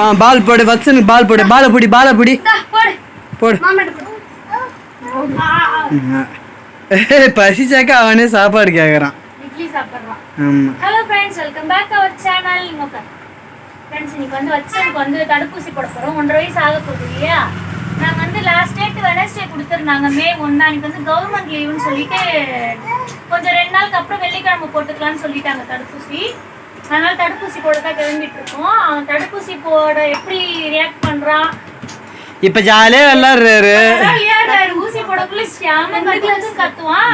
ஆ பால் போடு வச்சனுக்கு பால் போடு பாலை பிடி. பாலை பிடி. போடு பசிச்சாக்க அவனே சாப்பாடு கேட்குறான் இட்லி சாப்பிட்றான். ஆமாம் hello friends welcome back our channel இன்னொக்க friends இன்னைக்கு வந்து வச்சு எனக்கு வந்து தடுப்பூசி போட போகிறோம் ஒன்றரை வயசு ஆக போகுது இல்லையா? நாங்கள் வந்து லாஸ்ட் டேட் வெனஸ்டே கொடுத்துருந்தாங்க. மே ஒன்றா அன்னைக்கு வந்து கவர்மெண்ட் லீவுன்னு சொல்லிட்டு கொஞ்சம் ரெண்டு நாளுக்கு அப்புறம் வெள்ளிக்கிழமை போட்டுக்கலாம்னு சொல்லிட்டாங்க தடுப்பூசி. அதனால தடுப்பூசி போட தான் கிளம்பிட்டு இருக்கோம் அவன் தடுப்பூசி போட எப்படி ரியாக்ட் பண்ணுறான் இப்போ விளாட்றாரு விளையாடுறாரு. ஊசி போடக்குள்ள கத்துறது கத்துவான்.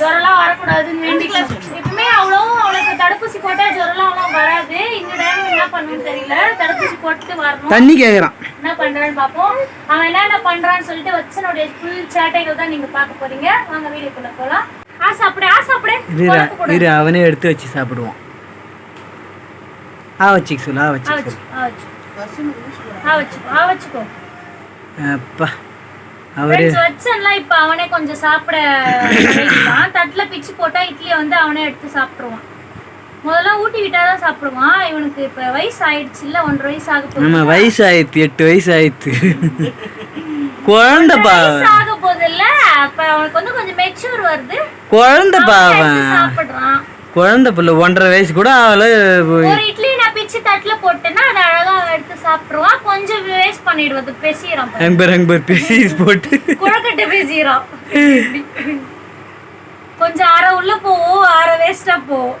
ஜுரம்லாம் வரக்கூடாதுன்னு வேண்டிக்கலாம் எப்பவுமே அவ்வளோ அவளுக்கு தடுப்பூசி போட்டா ஜுரம்லாம் அவ்வளோ வராது. இந்த டைம் என்ன பண்ணுன்னு தெரியல. தடுப்பூசி போட்டுட்டு வரணும். தண்ணி கேட்குறான் என்ன பண்றான்னு பார்ப்போம் அவன் என்னென்ன பண்றான்னு சொல்லிட்டு வச்சனுடைய ஃபுல் சேட்டைகள் தான் நீங்க பார்க்க போறீங்க. வாங்க வீடியோக்குள்ள போலாம். ஆ சாப்பிடு. ஆ சாப்பிடு. இரு குழம்பு போடு. இரு அவனே எடுத்து வச்சு சாப்பிடுவோம் ஆ வச்சுக்க சொல்லு ஆ ஆ வச்சுக்க வச்சு சொல்லு ஆ வச்சு ஆ வச்சுக்கோ ஆ வச்சுக்கோ அப்பா அவரு வச்சன்லாம் இப்போ அவனே கொஞ்சம் சாப்பிட தட்டில் பிச்சு போட்டா இட்லியை வந்து அவனே எடுத்து சாப்பிட்ருவான் முதல்ல ஊட்டி விட்டா தான் சாப்பிடுவான். இவனுக்கு இப்போ வயசு ஆயிடுச்சு இல்ல ஒன்றரை வயசு ஆக போகுது. நம்ம வயசு ஆயிடுத்து எட்டு வயசு ஆயிடுத்து. குழந்தைப்பா ஆக போகுது இல்ல? அப்ப அவனுக்கு வந்து கொஞ்சம் மெச்சூர் வருது. குழந்தைப்பா அவன் சாப்பிடுறான். குழந்தை பிள்ளை ஒன்றரை வயசு கூட அவளை ஒரு இட்லி நான் பிச்சு தட்டுல போட்டேன்னா அதை அழகா எடுத்து சாப்பிடுவான் கொஞ்சம் வேஸ்ட் பண்ணிடுவது பேசிடுறான் பாரு. அங்பர் அங்பர் பீஸ் போட்டு. குழக்கட்டை பேசிடுறான் கொஞ்சம் அரை உள்ள போவோம் அரை வேஸ்டா போவோம்.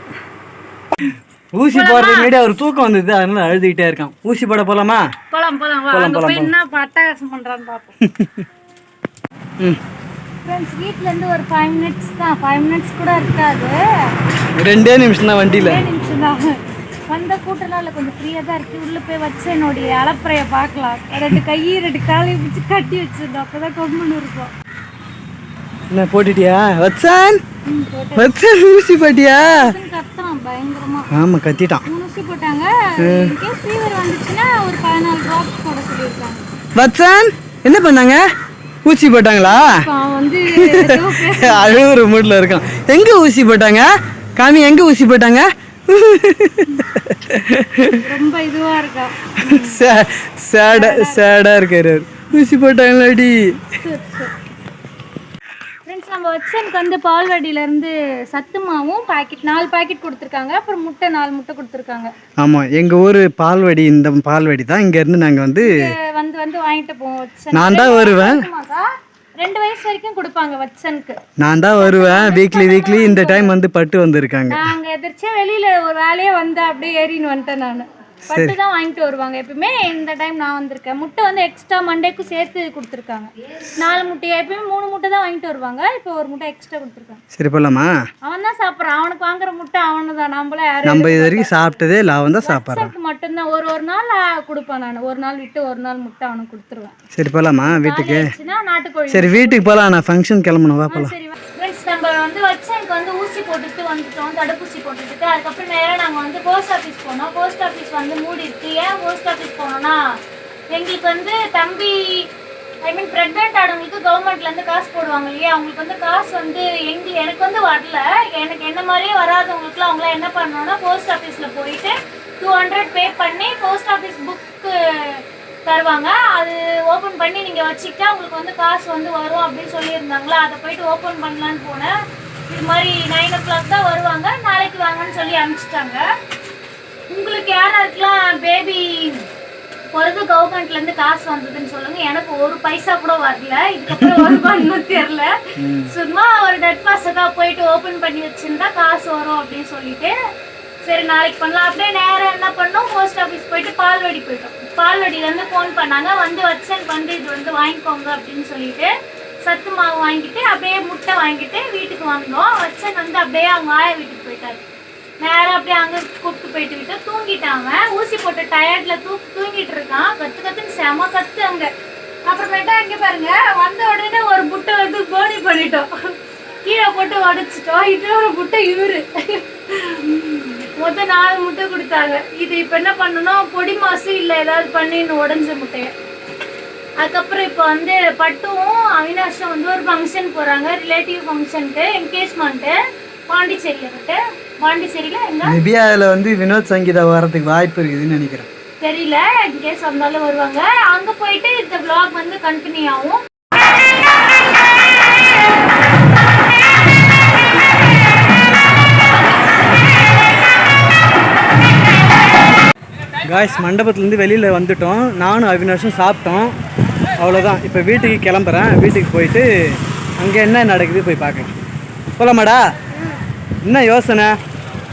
ஊசி போடுறதுக்கு முன்னாடி அவர் தூக்கம் வந்தது அதனால அழுதுகிட்டே இருக்கான். ஊசி போட போலாமா? போலாம் போலாம் போலாம், போலாம், என்ன அட்டகாசம் பண்றான்னு பாப்போம் ம். ஃப்ரெண்ட்ஸ் வீட்ல இருந்து ஒரு ஃபைவ் மினிட்ஸ் தான். ஃபைவ் மினிட்ஸ் கூட இருக்காது. ரெண்டே நிமிஷம் தான் வண்டியில். ரெண்டே நிமிஷம் தான் வந்த கூட்டம்லாம் இல்லை கொஞ்சம் ஃப்ரீயாக தான் இருக்கு. உள்ள போய் வச்சு என்னுடைய அலப்பறைய பார்க்கலாம். ரெண்டு கை ரெண்டு காலையை பிடிச்சி கட்டி வச்சிருந்தோம். அப்பதான் கொம்புன்னு இருக்கும் என்ன போட்டுட்டியா? வச்சான் வச்சான் ஊசி போட்டியா? கத்துறான் பயங்கரமா. ஆமா கத்திட்டான். ஊசி போட்டாங்க. இன்கேஸ் ஃபீவர் வந்துச்சுன்னா ஒரு பதினாலு ட்ராப்ஸ் போட சொல்லியிருக்காங்க. வச்சான் என்ன பண்ணாங்க? ஊசி போட்டாங்களா? அழுகுற மூட்ல இருக்கான். எங்க ஊசி போட்டாங்க? காமி எங்க ஊசி போட்டாங்க? ரொம்ப இதுவா இருக்கா? சேடா சேடா இருக்காரு அவரு. ஊசி போட்டாங்களாடி. நம்ம வச்சனுக்கு வந்து பால்வாடியில இருந்து சத்து மாவும் பாக்கெட் நாலு பாக்கெட் கொடுத்துருக்காங்க. அப்புறம் முட்டை நாலு முட்டை கொடுத்துருக்காங்க. ஆமா எங்க ஊரு பால்வாடி இந்த பால்வாடி தான். இங்க இருந்து நாங்க வந்து வந்து வாங்கிட்டு போவோம் நான் தான் வருவேன். ரெண்டு வயசு வரைக்கும் கொடுப்பாங்க வச்சனுக்கு. நான் தான் வருவேன். வீக்லி வீக்லி இந்த டைம் வந்து பட்டு வந்திருக்காங்க. நாங்க எதிர்ச்சியா வெளியில ஒரு வேலையே வந்து அப்படியே ஏறின்னு வந்துட்டேன் நான். பட்டு தான் வாங்கிட்டு வருவாங்க எப்பயுமே. இந்த டைம் நான் வந்திருக்கேன். முட்டை வந்து எக்ஸ்ட்ரா மண்டேக்கும் சேர்த்து கொடுத்துருக்காங்க. நாலு முட்டை எப்பயுமே மூணு முட்டை தான் வாங்கிட்டு வருவாங்க. இப்போ ஒரு முட்டை எக்ஸ்ட்ரா கொடுத்துருக்காங்க. சரி போலாமா அவன் தான் சாப்பிட்றான். அவனுக்கு வாங்குற முட்டை அவனு தான் நம்மள யாரும் நம்ம இது வரைக்கும் சாப்பிட்டதே இல்லை அவன் தான் சாப்பிட்றான். மட்டும்தான். ஒரு ஒரு நாள் கொடுப்பேன் நான். ஒரு நாள் விட்டு ஒரு நாள் முட்டை அவனுக்கு கொடுத்துருவேன். சரி போலாமா? வீட்டுக்கு? நாட்டுக்கோழி சரி வீட்டுக்கு போகலாம் நான் ஃபங்க்ஷன் கிளம்பணும். வா போகலாம் நம்ம வந்து வச்சனுக்கு வந்து ஊசி போட்டுட்டு வந்துட்டோம் தடுப்பூசி போட்டுட்டு அதுக்கப்புறம் நேராக நாங்கள் வந்து போஸ்ட் ஆஃபீஸ் போனோம். போஸ்ட் ஆஃபீஸ் வந்து மூடி இருக்கு ஏன் போஸ்ட் ஆஃபீஸ் போனோம்னா எங்களுக்கு வந்து தம்பி ஐ மீன் ப்ரெக்னென்ட் ஆனவங்களுக்கு கவர்மெண்ட்லேருந்து காசு போடுவாங்க இல்லையா? அவங்களுக்கு வந்து காசு வந்து எங்க எனக்கு வந்து வரல. எனக்கு என்ன மாதிரியே வராதவங்களுக்குலாம் அவங்களாம் என்ன பண்ணோன்னா போஸ்ட் ஆஃபீஸில் போயிட்டு டூ ஹண்ட்ரட் பே பண்ணி போஸ்ட் ஆஃபீஸ் புக்கு தருவாங்க. அது ஓப்பன் பண்ணி நீங்கள் வச்சுக்கிட்டா உங்களுக்கு வந்து காசு வந்து வரும் அப்படின்னு சொல்லியிருந்தாங்களா? அதை போயிட்டு ஓப்பன் பண்ணலான்னு போனேன். இது மாதிரி நைன் ஓ கிளாக் தான் வருவாங்க. நாளைக்கு வாங்கன்னு சொல்லி அனுப்பிச்சிட்டாங்க. உங்களுக்கு யாராருக்கெல்லாம் பேபி பிறகு கவர்மெண்ட்லேருந்து காசு வந்ததுன்னு சொல்லுங்க. எனக்கு ஒரு பைசா கூட வரல. இதுக்கப்புறம் வருமானு தெரியல. சும்மா ஒரு டெட் பாஸக்காக போயிட்டு ஓப்பன் பண்ணி வச்சிருந்தா காசு வரும் அப்படின்னு சொல்லிட்டு சரி நாளைக்கு பண்ணலாம். அப்படியே நேரம் என்ன பண்ணோம்? போஸ்ட் ஆஃபீஸ் போயிட்டு பால்வடி போயிட்டோம். பால்வடியிலேருந்து ஃபோன் பண்ணாங்க. வந்து வச்சன். வந்து இது வந்து வாங்கிக்கோங்க அப்படின்னு சொல்லிட்டு சத்து மாவு வாங்கிட்டு அப்படியே முட்டை வாங்கிட்டு வீட்டுக்கு வந்தோம். வச்சன். வந்து அப்படியே அவங்க ஆய வீட்டுக்கு போயிட்டாரு. நேராக அப்படியே அங்கே கூப்பிட்டு போயிட்டு விட்டு தூங்கிட்டாங்க ஊசி போட்டு டயர்டில் தூ தூங்கிட்டு இருக்கான். கத்து கத்துன்னு செம கத்து அங்கே. அப்புறமேட்டா இங்கே பாருங்க. வந்த உடனே ஒரு புட்டை வந்து கோணி பண்ணிட்டோம். கீழே போட்டு உடைச்சிட்டோம். இன்னொரு முட்டை இவரு. மொத்தம் நாலு முட்டை கொடுத்தாங்க. இது இப்போ என்ன பண்ணணும் பொடி மாசு இல்லை ஏதாவது பண்ணி இன்னும் உடஞ்ச முட்டையை. அதுக்கப்புறம் இப்போ வந்து பட்டுவும் அவினாஷும் வந்து ஒரு ஃபங்க்ஷன் போகிறாங்க ரிலேட்டிவ் ஃபங்க்ஷனுக்கு என்கேஜ்மெண்ட்டு பாண்டிச்சேரியில் விட்டு பாண்டிச்சேரியில் எங்க? மேபி அதில் வந்து வினோத் சங்கீதா வரதுக்கு வாய்ப்பு இருக்குதுன்னு நினைக்கிறேன். தெரியல இன்கேஸ் வந்தாலும் வருவாங்க. அங்கே போயிட்டு இந்த vlog வந்து கண்டினியூ ஆகும். காய்ஸ் மண்டபத்துலேருந்து வெளியில் வந்துட்டோம். நானும் அவினாஷும் சாப்பிட்டோம். அவ்வளோதான் இப்போ வீட்டுக்கு கிளம்புறேன். வீட்டுக்கு போயிட்டு அங்கே என்ன நடக்குது போய் பார்க்கலாம். போகலாமாடா என்ன யோசனை?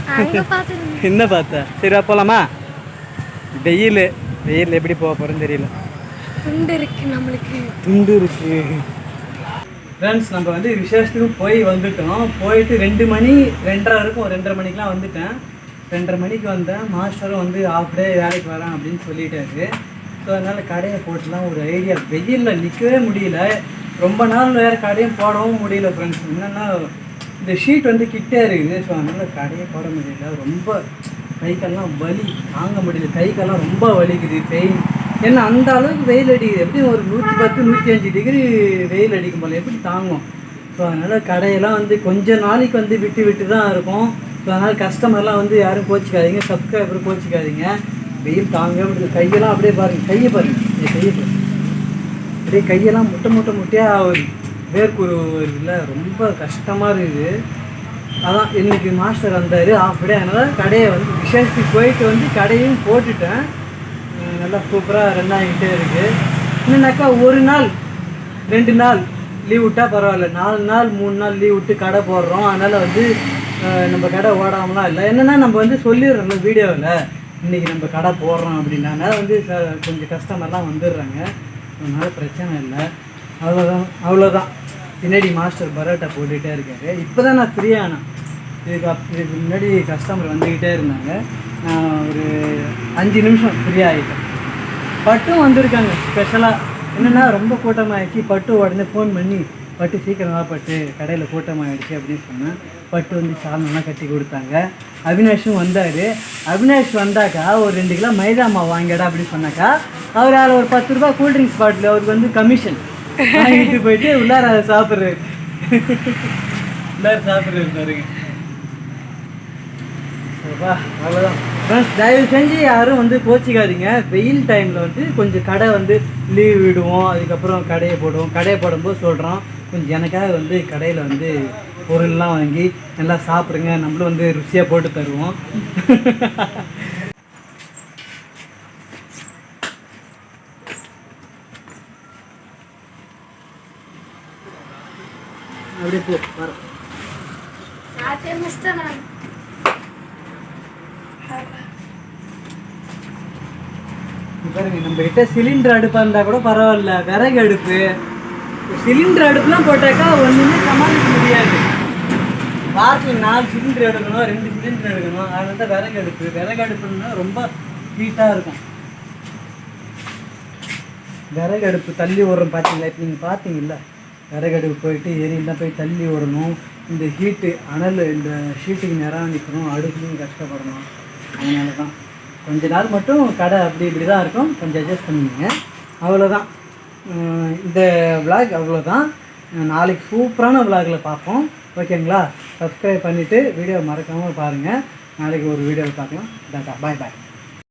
என்ன பார்த்த? சரி வா போகலாமா வெயில். வெயில் எப்படி போக போகிறேன்னு தெரியல. துண்டு இருக்கு நம்மளுக்கு. துண்டு இருக்கு. ஃப்ரெண்ட்ஸ் நம்ம வந்து விசேஷத்துக்கு போய் வந்துட்டோம். போயிட்டு ரெண்டு மணி ரெண்டரை இருக்கும் ரெண்டரை மணிக்கெலாம் வந்துட்டேன். ரெண்டரை மணிக்கு வந்தேன் மாஸ்டரும் வந்து ஆஃப் டே வேலைக்கு வரேன் அப்படின்னு சொல்லிட்டாரு. ஸோ அதனால் கடையை போட்டுலாம் ஒரு ஐடியா வெயிலில் நிற்கவே முடியல. ரொம்ப நாள் வேறு கடையும் போடவும் முடியல ஃப்ரெண்ட்ஸ் என்னென்னா இந்த ஷீட் வந்து கிட்டே இருக்குது. ஸோ அதனால் கடையை போட முடியல. ரொம்ப கை கால்லாம் வலி. தாங்க முடியல. கை கால்லாம் ரொம்ப வலிக்குது பெயின் ஏன்னா அந்த அளவுக்கு வெயில் அடிக்குது எப்படியும் ஒரு நூற்றி பத்து நூற்றி அஞ்சு டிகிரி வெயில் அடிக்கும் போல. எப்படி தாங்கும்? ஸோ அதனால் கடையெல்லாம் வந்து கொஞ்ச நாளைக்கு வந்து விட்டு விட்டு தான் இருக்கும். ஸோ அதனால் கஸ்டமர்லாம் வந்து யாரும் கோச்சிக்காதீங்க சப்ஸ்கிரைபர் கோச்சிக்காதீங்க. வெயில் தாங்க முடியல. கையெல்லாம் அப்படியே பாருங்கள் கையை பாருங்கள் என் கையை பாருங்கள் அப்படியே கையெல்லாம் முட்டை முட்டை முட்டையாக ஆகுது வேர்க்குரு இல்லை ரொம்ப கஷ்டமாக இருக்குது. அதான் இன்றைக்கி மாஸ்டர் வந்தார். ஆஃப் டே அதனால் கடையை வந்து விசேஷத்துக்கு போயிட்டு வந்து கடையும் போட்டுட்டேன். நல்லா சூப்பராக ரன் ஆகிட்டே இருக்குது என்னன்னாக்கா ஒரு நாள் ரெண்டு நாள் லீவ் விட்டால் பரவாயில்ல. நாலு நாள் மூணு நாள் லீவ் விட்டு கடை போடுறோம். அதனால் வந்து நம்ம கடை ஓடாமலாம் இல்லை. என்னென்னா நம்ம வந்து சொல்லிடுறோம் வீடியோவில் இன்றைக்கி நம்ம கடை போடுறோம் அப்படின்னாங்க. வந்து கொஞ்சம் கஸ்டமர்லாம் வந்துடுறாங்க. அதனால் பிரச்சனை இல்லை. அவ்வளோதான் அவ்வளோதான் பின்னாடி மாஸ்டர் பரோட்டா போட்டுகிட்டே இருக்காரு. இப்போ தான் நான் ஃப்ரீயானேன் இதுக்கு அப் இதுக்கு முன்னாடி கஸ்டமர் வந்துக்கிட்டே இருந்தாங்க. நான் ஒரு அஞ்சு நிமிஷம் ஃப்ரீ ஆகிட்டேன் பட்டும் வந்திருக்காங்க. ஸ்பெஷலாக என்னென்னா ரொம்ப கூட்டமாகிடுச்சு பட்டு உடனே ஃபோன் பண்ணி பட்டு சீக்கிரமாக பட்டு. கடையில் கூட்டமாகிடுச்சு அப்படின்னு சொன்னேன். பட்டு வந்து சாதனம்லாம் கட்டி கொடுத்தாங்க. அவினாஷும் வந்தார். அவினாஷ் வந்தாக்கா ஒரு ரெண்டு கிலோ மைதா மாவு வாங்கிடா அப்படின்னு சொன்னாக்கா அவர் அதில் ஒரு பத்து ரூபா கூல்ட்ரிங்க்ஸ் பாட்டில் அவருக்கு வந்து கமிஷன் வாங்கிட்டு போயிட்டு உள்ளார அதை சாப்பிட்றாரு. உள்ளார சாப்பிட்றாரு பாருங்க. அவ்வளோதான் ஃப்ரெண்ட்ஸ் தயவு செஞ்சு யாரும் வந்து கோச்சிக்காதீங்க. வெயில் டைமில் வந்து கொஞ்சம் கடை வந்து லீவ் விடுவோம். அதுக்கப்புறம் கடையை போடுவோம். கடையை போடும்போது சொல்கிறோம் கொஞ்சம் எனக்காக வந்து கடையில் வந்து பொருள்லாம் வாங்கி நல்லா சாப்பிடுங்க. நம்மளும் வந்து ருசியாக போட்டு தருவோம். அப்படியே போ வரோம் பாருங்க நம்ம கிட்ட சிலிண்டர் அடுப்பாக இருந்தால் கூட பரவாயில்ல. விறகு அடுப்பு. சிலிண்டர் அடுப்புலாம் போட்டாக்கா ஒன்றுமே சமாளிக்க முடியாது. வாரத்தில் நாலு சிலிண்டர் எடுக்கணும் ரெண்டு சிலிண்டர் எடுக்கணும். அதனால தான் விறகு அடுப்பு. விறகு அடுப்புன்னா ரொம்ப ஹீட்டாக இருக்கும். விறகு அடுப்பு தள்ளி விடுறோம் பார்த்தீங்களா இப்போ நீங்கள் பார்த்தீங்கல்ல விறகு அடுப்பு போயிட்டு எரியெல்லாம் போய் தள்ளி விடணும் இந்த ஹீட்டு அனல் இந்த ஷீட்டுக்கு நேரம் நிற்கணும் அடுப்புலையும் கஷ்டப்படணும். அதனால தான் கொஞ்ச நாள் மட்டும் கடை அப்படி இப்படி தான் இருக்கும். கொஞ்சம் அட்ஜஸ்ட் பண்ணிக்கோங்க. அவ்வளோதான் இந்த விளாக் அவ்வளோதான் நாளைக்கு சூப்பரான விளாகில் பார்ப்போம். ஓகேங்களா? சப்ஸ்கிரைப் பண்ணிவிட்டு வீடியோ மறக்காமல் பாருங்கள் நாளைக்கு ஒரு வீடியோவில் பார்க்கலாம். டாட்டா பாய் பாய்